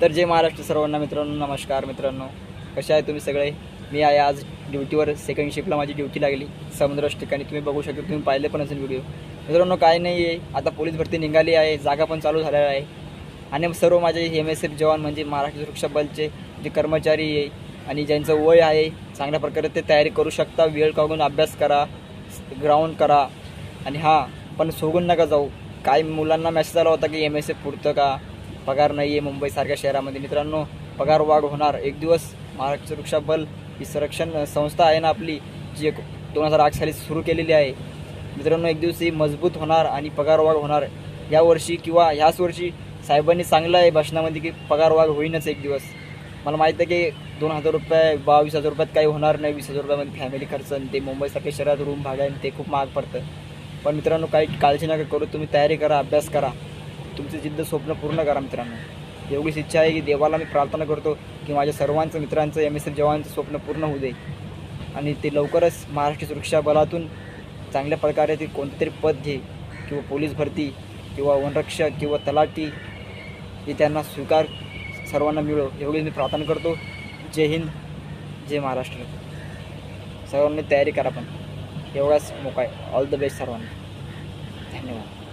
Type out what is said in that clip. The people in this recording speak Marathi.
तर जय महाराष्ट्र सर्वांना मित्रांनो नमस्कार मित्रांनो. कसे आहे तुम्ही सगळे? मी आहे आज ड्युटीवर सेकंड शिफ्टला माझी ड्युटी लागली. समुद्राच्या ठिकाणी तुम्ही बघू शकता तुम्ही पाहिले पण असेल व्हिडिओ मित्रांनो काय नाही आहे. आता पोलीस भरती निघाली आहे जागा पण चालू झालेला आहे. आणि सर्व माझे एम एस एफ जवान म्हणजे महाराष्ट्र सुरक्षा बलचे जे कर्मचारी आहे आणि ज्यांचं वय आहे चांगल्या प्रकारे ते तयारी करू शकता. वेळ काढून अभ्यास करा ग्राउंड करा. आणि हां पण सोडून नका जाऊ. काही मुलांना मेसेज आला होता की एम एस एफ पुरतं का? पगार नाही आहे मुंबईसारख्या शहरामध्ये. मित्रांनो पगार वाढ होणार. एक दिवस महाराष्ट्र सुरक्षा बल ही संरक्षण संस्था आहे ना आपली जी एक दोन हजार आठ साली सुरू केलेली आहे. मित्रांनो एक दिवस ही मजबूत होणार आणि पगार वाढ होणार. या वर्षी किंवा ह्याच वर्षी साहेबांनी सांगलं आहे भाषणामध्ये की पगार वाढ होईनच एक दिवस. मला माहिती आहे की दोन हजार रुपये बावीस हजार रुपयात काही होणार नाही. वीस हजार रुपयामध्ये फॅमिली खर्च आणि ते मुंबईसारख्या शहरात रूम भागा आहे आणि ते खूप महाग पडतं. पण मित्रांनो काही काळजी नका करू. तुम्ही तयारी करा अभ्यास करा. तुमचं जिद्द स्वप्न पूर्ण करा मित्रांनो. एवढीच इच्छा आहे की देवाला मी प्रार्थना करतो की माझ्या सर्वांचं मित्रांचं एम एस एफ जवानचं स्वप्न पूर्ण होऊ दे. आणि ते लवकरच महाराष्ट्र सुरक्षा बलातून चांगल्या प्रकारे ते कोणतं तरी पद घे किंवा पोलीस भरती किंवा वनरक्षक किंवा तलाठी हे त्यांना स्वीकार सर्वांना मिळो. एवढीच मी प्रार्थना करतो. जय हिंद जय महाराष्ट्र. सर्वांनी तयारी करा पण. एवढाच मोका आहे. ऑल द बेस्ट सर्वांना. धन्यवाद.